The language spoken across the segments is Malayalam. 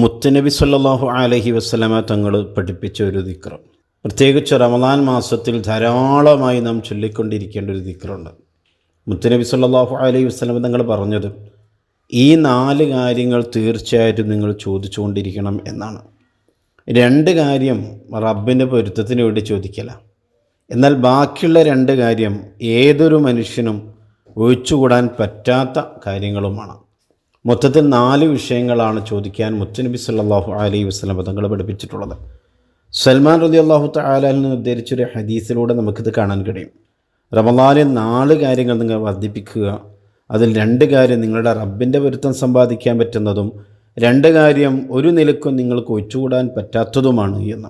മുത്തനബി സല്ലാഹു അലഹി വസ്ലമ തങ്ങൾ പഠിപ്പിച്ച ഒരു ദിക്ർ പ്രത്യേകിച്ച് റമദാൻ മാസത്തിൽ ധാരാളമായി നാം ചൊല്ലിക്കൊണ്ടിരിക്കേണ്ട ഒരു ദിക്രമുണ്ട് മുത്തനബി സല്ലാഹു അലഹി വസ്ലമ തങ്ങൾ പറഞ്ഞത് ഈ നാല് കാര്യങ്ങൾ തീർച്ചയായിട്ടും നിങ്ങൾ ചോദിച്ചുകൊണ്ടിരിക്കണം എന്നാണ്. രണ്ട് കാര്യം റബ്ബിന്റെ പൊരുത്തത്തിന് വേണ്ടി ചോദിക്കല. എന്നാൽ ബാക്കിയുള്ള രണ്ട് കാര്യം ഏതൊരു മനുഷ്യനും ഒഴിച്ചുകൂടാൻ പറ്റാത്ത കാര്യങ്ങളുമാണ്. മൊത്തത്തിൽ നാല് വിഷയങ്ങളാണ് ചോദിക്കാൻ മുത്തനബി സല്ലാഹു അലൈഹി വസ്ലം തങ്ങൾ പഠിപ്പിച്ചിട്ടുള്ളത്. സൽമാൻ റതി അള്ളാഹു താലാൽ നിന്ന് ഉദ്ധരിച്ചൊരു ഹദീസിലൂടെ നമുക്കിത് കാണാൻ കഴിയും. റമലാലിൽ നാല് കാര്യങ്ങൾ നിങ്ങൾ വർദ്ധിപ്പിക്കുക അതിൽ രണ്ട് കാര്യം നിങ്ങളുടെ റബ്ബിന്റെ പൊരുത്തം സമ്പാദിക്കാൻ പറ്റുന്നതും രണ്ട് കാര്യം ഒരു നിലക്കും നിങ്ങൾക്ക് ഒഴിച്ചുകൂടാൻ പറ്റാത്തതുമാണ് എന്ന്.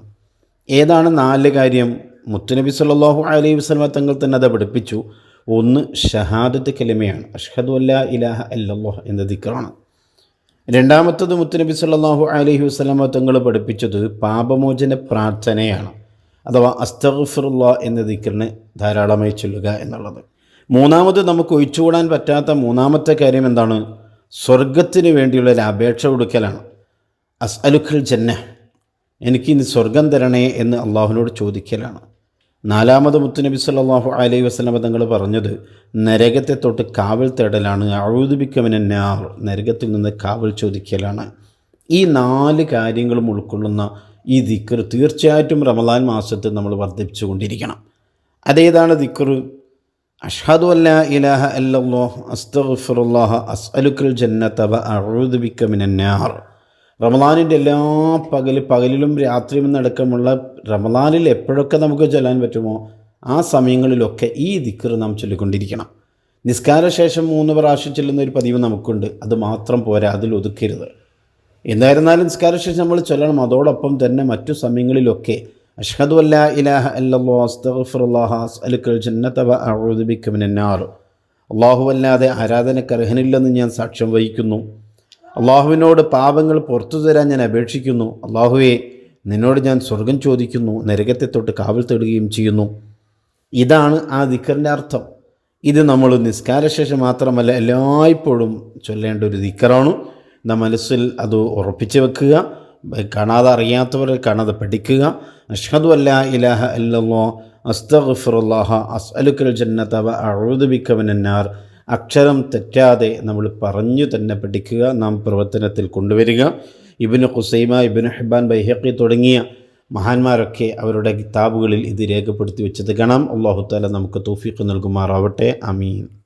ഏതാണ് നാല് കാര്യം? മുത്തുനബി സല്ലാഹു അലൈഹി വസ്ലമ തങ്ങൾ തന്നെ അത് പഠിപ്പിച്ചു. ഒന്ന് ഷഹാദത്ത് കലിമയാണ്. അഷ്ഹദു അല്ലാ ഇലാഹ അല്ലല്ലാഹ് എന്ന ദിക്റാണ്. രണ്ടാമത്തത് മുത്തുനബി സല്ലാഹു അലഹി വസ്ലമ തങ്ങൾ പഠിപ്പിച്ചത് പാപമോചന പ്രാർത്ഥനയാണ്. അഥവാ അസ്തഫിറുല്ല എന്ന ദിക്കറിന് ധാരാളമായി ചൊല്ലുക എന്നുള്ളത്. മൂന്നാമത് നമുക്ക് ഒഴിച്ചുകൂടാൻ പറ്റാത്ത മൂന്നാമത്തെ കാര്യം എന്താണ്? സ്വർഗത്തിന് വേണ്ടിയുള്ള ഒരു അപേക്ഷ കൊടുക്കലാണ്. അസ് അലുഖൽ ജന്ന എനിക്ക് ഇന്ന് സ്വർഗം തരണേ എന്ന് അള്ളാഹുവിനോട് ചോദിക്കലാണ്. നാലാമത് മുത്തുനബി സല്ലാഹു അലൈഹി വസ്ലമ തങ്ങൾ പറഞ്ഞത് നരകത്തെ തൊട്ട് കാവൽ തേടലാണ്. അഴുതുപിക്കവനാർ നരകത്തിൽ നിന്ന് കാവൽ ചോദിക്കലാണ്. ഈ നാല് കാര്യങ്ങളും ഉൾക്കൊള്ളുന്ന ഈ ദിക്കർ തീർച്ചയായിട്ടും റമദാൻ മാസത്തിൽ നമ്മൾ വർദ്ധിപ്പിച്ചു കൊണ്ടിരിക്കണം അതേതാണ് ദിക്കർ അഷ്ഹദു അല്ല ഇലാഹ അല്ലാഹ് അസ്തഗ്ഫിറുല്ലാഹ അസ്അലുക്കൽ ജന്നത വ അഊദു ബിക മിനന്നാർ റമദാനിന്റെ എല്ലാ പകൽ പകലിലും രാത്രിയും നടക്കമുള്ള റമദാനിൽ എപ്പോഴൊക്കെ നമുക്ക് ചൊല്ലാൻ പറ്റുമോ ആ സമയങ്ങളിലൊക്കെ ഈ ദിക്കർ നാം ചൊല്ലിക്കൊണ്ടിരിക്കണം. നിസ്കാരശേഷം മൂന്ന് പ്രാവശ്യം ചെല്ലുന്ന ഒരു പതിവ് നമുക്കുണ്ട്. അത് മാത്രം പോരാ അതിൽ ഒതുക്കരുത്. എന്തായിരുന്നാലും നിസ്കാരശേഷം നമ്മൾ ചൊല്ലണം. അതോടൊപ്പം തന്നെ മറ്റു സമയങ്ങളിലൊക്കെ അഷ്ഹദു അല്ല ഇലാഹ അല്ലല്ലാ അസ്തഗ്ഫിറുല്ലാഹ അസ്അലുക്കൽ ജന്നത വ ബിക മിനന്നാർ അല്ലാഹു അല്ലാതെ ആരാധനക്കർഹനില്ലെന്ന് ഞാൻ സാക്ഷ്യം വഹിക്കുന്നു. അള്ളാഹുവിനോട് പാപങ്ങൾ പുറത്തു തരാൻ ഞാൻ അപേക്ഷിക്കുന്നു. അള്ളാഹുവെ നിന്നോട് ഞാൻ സ്വർഗം ചോദിക്കുന്നു നരകത്തെ തൊട്ട് കാവൽ തേടുകയും ചെയ്യുന്നു. ഇതാണ് ആ ദിക്കറിന്റെ അർത്ഥം. ഇത് നമ്മൾ നിസ്കാരശേഷം മാത്രമല്ല എല്ലായ്പ്പോഴും ചൊല്ലേണ്ട ഒരു ദിക്കറാണ്. നാം മനസ്സിൽ അത് ഉറപ്പിച്ച് വെക്കുക കാണാതെ അറിയാത്തവർ കാണാതെ പഠിക്കുക. അഷ്ഹദു അല്ല ഇലാഹ അല്ലല്ലോ അസ്തഗ്ഫിറുല്ലാഹ അസ്അലുക്കൽ ജന്നത വ അഊദു ബിക മിനന്നാർ അക്ഷരം തെറ്റാതെ നമ്മൾ പറഞ്ഞു തന്നെ പഠിക്കുക നാം പ്രവർത്തനത്തിൽ കൊണ്ടുവരിക. ഇബിന് ഹുസൈമ ഇബിന് ഹിബാൻ ബൈഹക്കി തുടങ്ങിയ മഹാന്മാരൊക്കെ അവരുടെ കിതാബുകളിൽ ഇത് രേഖപ്പെടുത്തി വെച്ചത് കാണാം. അള്ളാഹു താല നമുക്ക് തോഫീക്ക് നൽകുമാറാവട്ടെ. അമീൻ